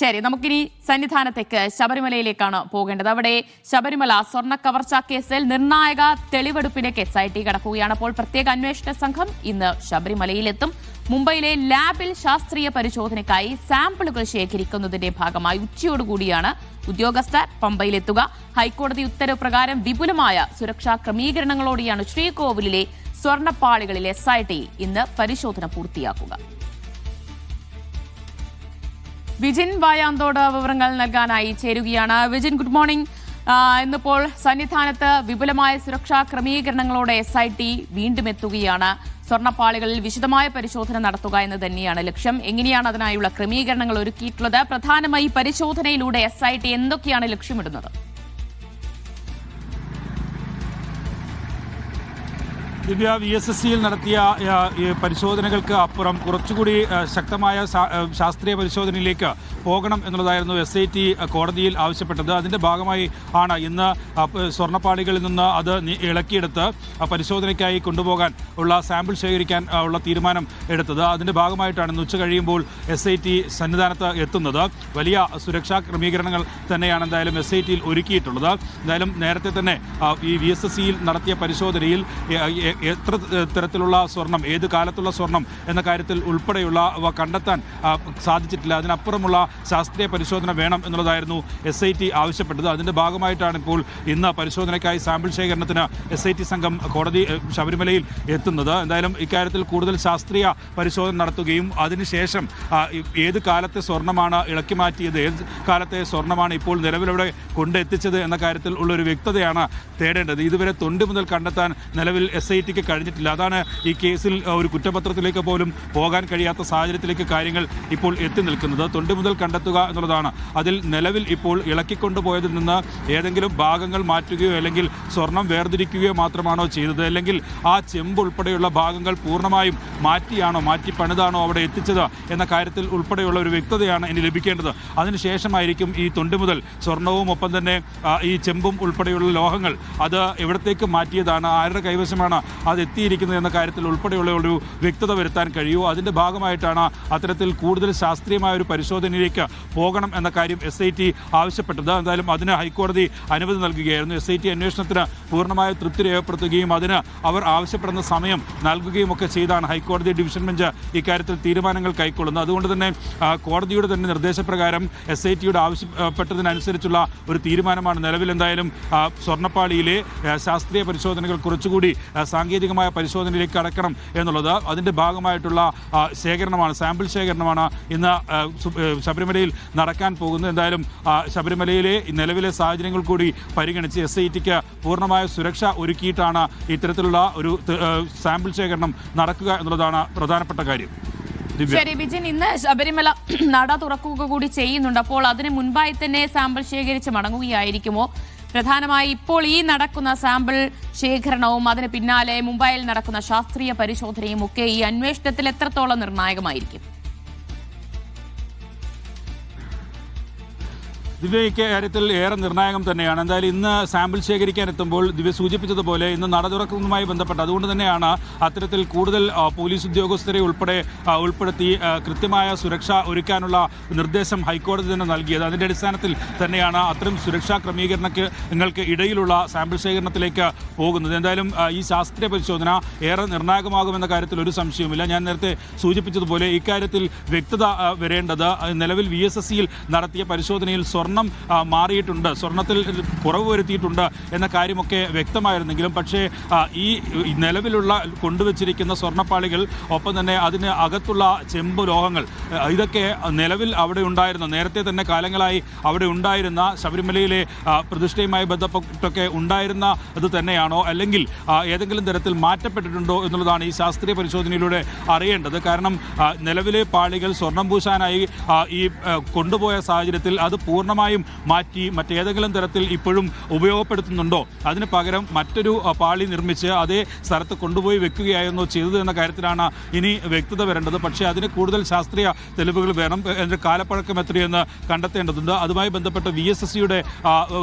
ശരി നമുക്കിനി സന്നിധാനത്തേക്ക് ശബരിമലയിലേക്കാണ് പോകേണ്ടത്. അവിടെ ശബരിമല സ്വർണ കവർച്ചാ കേസിൽ നിർണായക തെളിവെടുപ്പിലേക്ക് എസ് ഐ ടി കടക്കുകയാണ്. അപ്പോൾ പ്രത്യേക അന്വേഷണ സംഘം ഇന്ന് ശബരിമലയിലെത്തും. മുംബൈയിലെ ലാബിൽ ശാസ്ത്രീയ പരിശോധനയ്ക്കായി സാമ്പിളുകൾ ശേഖരിക്കുന്നതിന്റെ ഭാഗമായി ഉച്ചയോടുകൂടിയാണ് ഉദ്യോഗസ്ഥർ പമ്പയിലെത്തുക. ഹൈക്കോടതി ഉത്തരവ് പ്രകാരം വിപുലമായ സുരക്ഷാ ക്രമീകരണങ്ങളോടെയാണ് ശ്രീകോവിലിലെ സ്വർണപ്പാളികളിൽ എസ് ഐ ടി ഇന്ന് പരിശോധന പൂർത്തിയാക്കുക. വിജിൻ വായാന്തോട് വിവരങ്ങൾ നൽകാനായി ചേരുകയാണ്. വിജിൻ ഗുഡ് മോർണിംഗ് ഇന്നിപ്പോൾ സന്നിധാനത്ത് വിപുലമായ സുരക്ഷാ ക്രമീകരണങ്ങളോടെ എസ് ഐ ടി വീണ്ടും എത്തുകയാണ്. സ്വർണപ്പാളികളിൽ വിശദമായ പരിശോധന നടത്തുക എന്ന് തന്നെയാണ് ലക്ഷ്യം. എങ്ങനെയാണ് അതിനായുള്ള ക്രമീകരണങ്ങൾ ഒരുക്കിയിട്ടുള്ളത്? പ്രധാനമായി പരിശോധനയിലൂടെ എസ് എന്തൊക്കെയാണ് ലക്ഷ്യമിടുന്നത്? ദിവ്യ വി എസ് എസ് സിയിൽ നടത്തിയ പരിശോധനകൾക്ക് അപ്പുറം കുറച്ചുകൂടി ശക്തമായ ശാസ്ത്രീയ പരിശോധനയിലേക്ക് പോകണം എന്നുള്ളതായിരുന്നു എസ് ഐ ടി കോടതിയിൽ ആവശ്യപ്പെട്ടത്. അതിന്റെ ഭാഗമായി ആണ് ഇന്ന് സ്വർണപ്പാളികളിൽ നിന്ന് അത് ഇളക്കിയെടുത്ത് പരിശോധനയ്ക്കായി കൊണ്ടുപോകാൻ ഉള്ള സാമ്പിൾ ശേഖരിക്കാൻ ഉള്ള തീരുമാനം എടുത്തത്. അതിന്റെ ഭാഗമായിട്ടാണ് ഇന്ന് ഉച്ച കഴിയുമ്പോൾ എസ് ഐ ടി സന്നിധാനത്ത് എത്തുന്നത്. വലിയ സുരക്ഷാ ക്രമീകരണങ്ങൾ തന്നെയാണ് എന്തായാലും എസ് ഐ ടിയിൽ ഒരുക്കിയിട്ടുള്ളത്. എന്തായാലും നേരത്തെ തന്നെ ഈ വി എസ് എസ് സിയിൽ നടത്തിയ പരിശോധനയിൽ എത്ര തരത്തിലുള്ള സ്വർണം ഏത് കാലത്തുള്ള സ്വർണം എന്ന കാര്യത്തിൽ ഉൾപ്പെടെയുള്ള കണ്ടെത്താൻ സാധിച്ചിട്ടില്ല. അതിനപ്പുറമുള്ള ശാസ്ത്രീയ പരിശോധന വേണം എന്നുള്ളതായിരുന്നു എസ് ഐ ടി ആവശ്യപ്പെട്ടത്. അതിന്റെ ഭാഗമായിട്ടാണ് ഇപ്പോൾ ഇന്ന് പരിശോധനയ്ക്കായി സാമ്പിൾ ശേഖരണത്തിന് എസ് ഐ ടി സംഘം കോടതി ശബരിമലയിൽ എത്തുന്നത്. എന്തായാലും ഇക്കാര്യത്തിൽ കൂടുതൽ ശാസ്ത്രീയ പരിശോധന നടത്തുകയും അതിനുശേഷം ഏത് കാലത്തെ സ്വർണമാണ് ഇളക്കി മാറ്റിയത് ഏത് കാലത്തെ സ്വർണമാണ് ഇപ്പോൾ നിലവിലവിടെ കൊണ്ടെത്തിച്ചത് എന്ന കാര്യത്തിൽ ഉള്ളൊരു വ്യക്തതയാണ് തേടേണ്ടത്. ഇതുവരെ തൊണ്ടി മുതൽ കണ്ടെത്താൻ നിലവിൽ എസ് ഐ ടിക്ക് കഴിഞ്ഞിട്ടില്ല. അതാണ് ഈ കേസിൽ ഒരു കുറ്റപത്രത്തിലേക്ക് പോലും പോകാൻ കഴിയാത്ത സാഹചര്യത്തിലേക്ക് കാര്യങ്ങൾ ഇപ്പോൾ എത്തി നിൽക്കുന്നത്. തൊണ്ട് മുതൽ കണ്ടെത്തുക എന്നുള്ളതാണ്. അതിൽ നിലവിൽ ഇപ്പോൾ ഇളക്കിക്കൊണ്ടുപോയതിൽ നിന്ന് ഏതെങ്കിലും ഭാഗങ്ങൾ മാറ്റുകയോ അല്ലെങ്കിൽ സ്വർണം വേർതിരിക്കുകയോ മാത്രമാണോ ചെയ്തത്. അല്ലെങ്കിൽ ആ ചെമ്പ് ഉൾപ്പെടെയുള്ള ഭാഗങ്ങൾ പൂർണമായും മാറ്റിയാണോ മാറ്റി പണിതാണോ അവിടെ എത്തിച്ചത് എന്ന കാര്യത്തിൽ ഉൾപ്പെടെയുള്ള ഒരു വ്യക്തതയാണ് ഇനി ലഭിക്കേണ്ടത്. അതിനുശേഷമായിരിക്കും ഈ തൊണ്ട് മുതൽ സ്വർണവും ഒപ്പം തന്നെ ഈ ചെമ്പും ഉൾപ്പെടെയുള്ള ലോഹങ്ങൾ അത് എവിടത്തേക്ക് മാറ്റിയതാണ് ആരുടെ കൈവശമാണ് അത് എത്തിയിരിക്കുന്നത് എന്ന കാര്യത്തിൽ ഉൾപ്പെടെയുള്ള ഒരു വ്യക്തത വരുത്താൻ കഴിയുമോ? അതിന്റെ ഭാഗമായിട്ടാണ് അത്തരത്തിൽ കൂടുതൽ ശാസ്ത്രീയമായ ഒരു പരിശോധനയിലേക്ക് പോകണം എന്ന കാര്യം എസ് ഐ ടി ആവശ്യപ്പെട്ടത്. എന്തായാലും അതിന് ഹൈക്കോടതി അനുമതി നൽകുകയായിരുന്നു. എസ് ഐ ടി അന്വേഷണത്തിന് പൂർണമായ തൃപ്തി രേഖപ്പെടുത്തുകയും അതിന് അവർ ആവശ്യപ്പെടുന്ന സമയം നൽകുകയും ഒക്കെ ചെയ്താണ് ഹൈക്കോടതി ഡിവിഷൻ ബെഞ്ച് ഇക്കാര്യത്തിൽ തീരുമാനങ്ങൾ കൈക്കൊള്ളുന്നത്. അതുകൊണ്ട് തന്നെ കോടതിയുടെ തന്നെ നിർദ്ദേശപ്രകാരം എസ് ഐ ടിയുടെ ആവശ്യപ്പെട്ടതിനനുസരിച്ചുള്ള ഒരു തീരുമാനമാണ് നിലവിൽ എന്തായാലും സ്വർണപ്പാളിയിലെ ശാസ്ത്രീയ പരിശോധനകൾ കുറച്ചുകൂടി സാങ്കേതികമായ പരിശോധനയിലേക്ക് കടക്കണം എന്നുള്ളത് അതിന്റെ ഭാഗമായിട്ടുള്ള ശേഖരണമാണ് സാമ്പിൾ ശേഖരണമാണ് ഇന്ന് ശബരിമലയിൽ നടക്കാൻ പോകുന്നത്. എന്തായാലും ശബരിമലയിലെ നിലവിലെ സാഹചര്യങ്ങൾ കൂടി പരിഗണിച്ച് എസ് ഐ ടിക്ക് പൂർണമായ സുരക്ഷ ഒരുക്കിയിട്ടാണ് ഇത്തരത്തിലുള്ള ഒരു സാമ്പിൾ ശേഖരണം നടക്കുക എന്നുള്ളതാണ് പ്രധാനപ്പെട്ട കാര്യം. ശരി വിജിൻ ഇന്ന് ശബരിമല നട തുറക്കുക കൂടി ചെയ്യുന്നുണ്ട്. അപ്പോൾ അതിന് മുൻപായി തന്നെ സാമ്പിൾ ശേഖരിച്ച് മടങ്ങുകയായിരിക്കുമോ? പ്രധാനമായി ഇപ്പോൾ ഈ നടക്കുന്ന സാമ്പിൾ ശേഖരണവും അതിന് പിന്നാലെ മുംബൈയിൽ നടക്കുന്ന ശാസ്ത്രീയ പരിശോധനയും ഒക്കെ ഈ അന്വേഷണത്തിൽ എത്രത്തോളം നിർണായകമായിരിക്കും? ദിവ്യ കാര്യത്തിൽ ഏറെ നിർണായകം തന്നെയാണ്. എന്തായാലും ഇന്ന് സാമ്പിൾ ശേഖരിക്കാൻ എത്തുമ്പോൾ ദിവ്യ സൂചിപ്പിച്ചതുപോലെ ഇന്ന് നട തുറക്കുന്നതുമായി ബന്ധപ്പെട്ട് അതുകൊണ്ട് തന്നെയാണ് അത്തരത്തിൽ കൂടുതൽ പോലീസ് ഉദ്യോഗസ്ഥരെ ഉൾപ്പെടെ ഉൾപ്പെടുത്തി കൃത്യമായ സുരക്ഷ ഒരുക്കാനുള്ള നിർദ്ദേശം ഹൈക്കോടതി തന്നെ നൽകിയത്. അതിന്റെ അടിസ്ഥാനത്തിൽ തന്നെയാണ് അത്തരം സുരക്ഷാ ക്രമീകരണങ്ങൾക്ക് ഇടയിലുള്ള സാമ്പിൾ ശേഖരണത്തിലേക്ക് പോകുന്നത്. എന്തായാലും ഈ ശാസ്ത്രീയ പരിശോധന ഏറെ നിർണായകമാകുമെന്ന കാര്യത്തിൽ ഒരു സംശയവുമില്ല. ഞാൻ നേരത്തെ സൂചിപ്പിച്ചതുപോലെ ഇക്കാര്യത്തിൽ വ്യക്തത വരേണ്ടത് നിലവിൽ വി നടത്തിയ പരിശോധനയിൽ സ്വർണം മാറിയിട്ടുണ്ട്. സ്വർണത്തിൽ കുറവ് വരുത്തിയിട്ടുണ്ട് എന്ന കാര്യമൊക്കെ വ്യക്തമായിരുന്നെങ്കിലും പക്ഷേ ഈ നിലവിലുള്ള കൊണ്ടുവച്ചിരിക്കുന്ന സ്വർണപ്പാളികൾ ഒപ്പം തന്നെ അതിന് അകത്തുള്ള ചെമ്പ് ലോഹങ്ങൾ ഇതൊക്കെ നിലവിൽ അവിടെ ഉണ്ടായിരുന്ന നേരത്തെ തന്നെ കാലങ്ങളായി അവിടെ ഉണ്ടായിരുന്ന ശബരിമലയിലെ പ്രതിഷ്ഠയുമായി ബന്ധപ്പെട്ടൊക്കെ ഉണ്ടായിരുന്ന അത് തന്നെയാണോ? അല്ലെങ്കിൽ ഏതെങ്കിലും തരത്തിൽ മാറ്റപ്പെട്ടിട്ടുണ്ടോ എന്നുള്ളതാണ് ഈ ശാസ്ത്രീയ പരിശോധനയിലൂടെ അറിയേണ്ടത്. കാരണം നിലവിലെ പാളികൾ സ്വർണം പൂശാനായി ഈ കൊണ്ടുപോയ സാഹചര്യത്തിൽ അത് പൂർണമായി പൂർണമായും മാറ്റി മറ്റേതെങ്കിലും തരത്തിൽ ഇപ്പോഴും ഉപയോഗപ്പെടുത്തുന്നുണ്ടോ? അതിന് പകരം മറ്റൊരു പാളി നിർമ്മിച്ച് അതേ സ്ഥലത്ത് കൊണ്ടുപോയി വെക്കുകയായിരുന്നോ ചെയ്തത് എന്ന കാര്യത്തിലാണ് ഇനി വ്യക്തത വരേണ്ടത്. പക്ഷേ അതിന് കൂടുതൽ ശാസ്ത്രീയ തെളിവുകൾ വേണം. അതിന്റെ കാലപ്പഴക്കം എത്രയെന്ന് കണ്ടെത്തേണ്ടതുണ്ട്. അതുമായി ബന്ധപ്പെട്ട വി എസ് എസ് സിയുടെ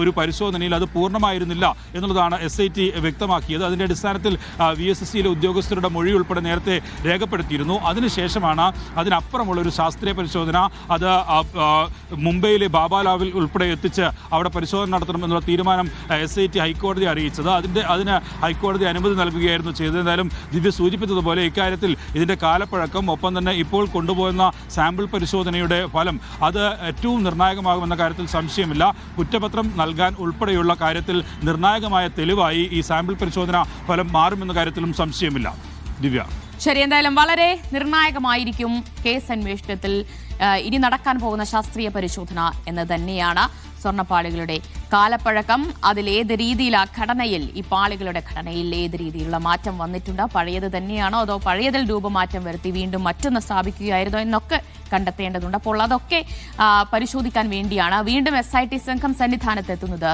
ഒരു പരിശോധനയിൽ അത് പൂർണമായിരുന്നില്ല എന്നുള്ളതാണ് എസ് ഐ ടി വ്യക്തമാക്കിയത്. അതിന്റെ അടിസ്ഥാനത്തിൽ വി എസ് എസ് സിയിലെ ഉദ്യോഗസ്ഥരുടെ മൊഴി ഉൾപ്പെടെ നേരത്തെ രേഖപ്പെടുത്തിയിരുന്നു. അതിനുശേഷമാണ് അതിനപ്പുറമുള്ള ഒരു ശാസ്ത്രീയ പരിശോധന. അത് മുംബൈയിലെ ബാബാലാവിൽ ഉൾപ്പെടെ എത്തിച്ച് അവിടെ പരിശോധന നടത്തണമെന്നുള്ള തീരുമാനം എസ് ഐ ടി ഹൈക്കോടതി അറിയിച്ചത്. അതിന്റെ അതിന് ഹൈക്കോടതി അനുമതി നൽകുകയായിരുന്നു ചെയ്തത്. എന്തായാലും ദിവ്യ സൂചിപ്പിച്ചതുപോലെ ഇക്കാര്യത്തിൽ ഇതിന്റെ കാലപ്പഴക്കം ഒപ്പം തന്നെ ഇപ്പോൾ കൊണ്ടുപോകുന്ന സാമ്പിൾ പരിശോധനയുടെ ഫലം അത് ഏറ്റവും നിർണായകമാകുമെന്ന കാര്യത്തിൽ സംശയമില്ല. കുറ്റപത്രം നൽകാൻ ഉൾപ്പെടെയുള്ള കാര്യത്തിൽ നിർണായകമായ തെളിവായി ഈ സാമ്പിൾ പരിശോധന ഫലം മാറുമെന്ന കാര്യത്തിലും സംശയമില്ല. ദിവ്യ. ശരി എന്തായാലും വളരെ നിർണായകമായിരിക്കും കേസ് അന്വേഷണത്തിൽ ഇനി നടക്കാൻ പോകുന്ന ശാസ്ത്രീയ പരിശോധന എന്ന് തന്നെയാണ് സ്വർണപ്പാളികളുടെ കാലപ്പഴക്കം. അതിൽ ഏത് രീതിയിൽ ആ ഘടനയിൽ ഈ പാളികളുടെ ഘടനയിൽ ഏത് രീതിയിലുള്ള മാറ്റം വന്നിട്ടുണ്ട്? പഴയത് തന്നെയാണോ അതോ പഴയതിൽ രൂപമാറ്റം വരുത്തി വീണ്ടും മറ്റൊന്ന് സ്ഥാപിക്കുകയായിരുന്നോ എന്നൊക്കെ കണ്ടെത്തേണ്ടതുണ്ട്. അപ്പോൾ അതൊക്കെ പരിശോധിക്കാൻ വേണ്ടിയാണ് വീണ്ടും എസ് സംഘം സന്നിധാനത്തെത്തുന്നത്